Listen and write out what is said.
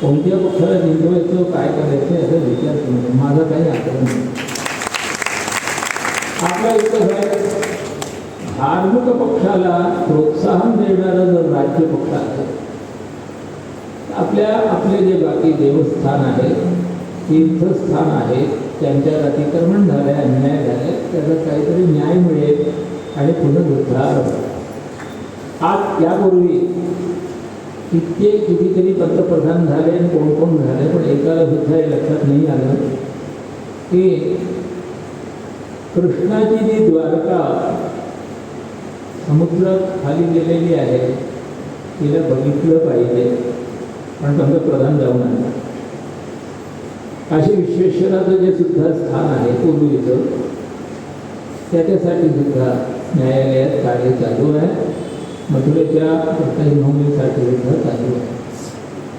कोणत्या पक्षाला जिंकवायचं काय करायचं याचा विचार करू माझा काही आग्रह नाही. आपला इथं आहे. धार्मिक पक्षाला प्रोत्साहन देणारा जर राज्य पक्ष असेल आपल्या आपले जे बाकी देवस्थान आहे तीर्थस्थान आहे त्यांच्यात अतिक्रमण झाले अन्याय झाले त्याचा काहीतरी न्याय मिळेल आणि पुनरुद्धार होईल. आज यापूर्वी कित्येक कितीतरी पंतप्रधान झाले आणि कोण कोण झाले पण एकाला सुद्धा हे लक्षात नाही आलं. की कृष्णाची जी द्वारका समुद्रात खाली गेलेली आहे तिला बघितलं पाहिजे. पण पंतप्रधान जाऊन आले. काशी विश्वेश्वराचं जे सुद्धा स्थान आहे पूर्वीचं त्याच्यासाठी सुद्धा न्यायालयात कार्य चालू आहे. मथुरेच्या काही नोंदणीसाठी सुद्धा चालू आहे.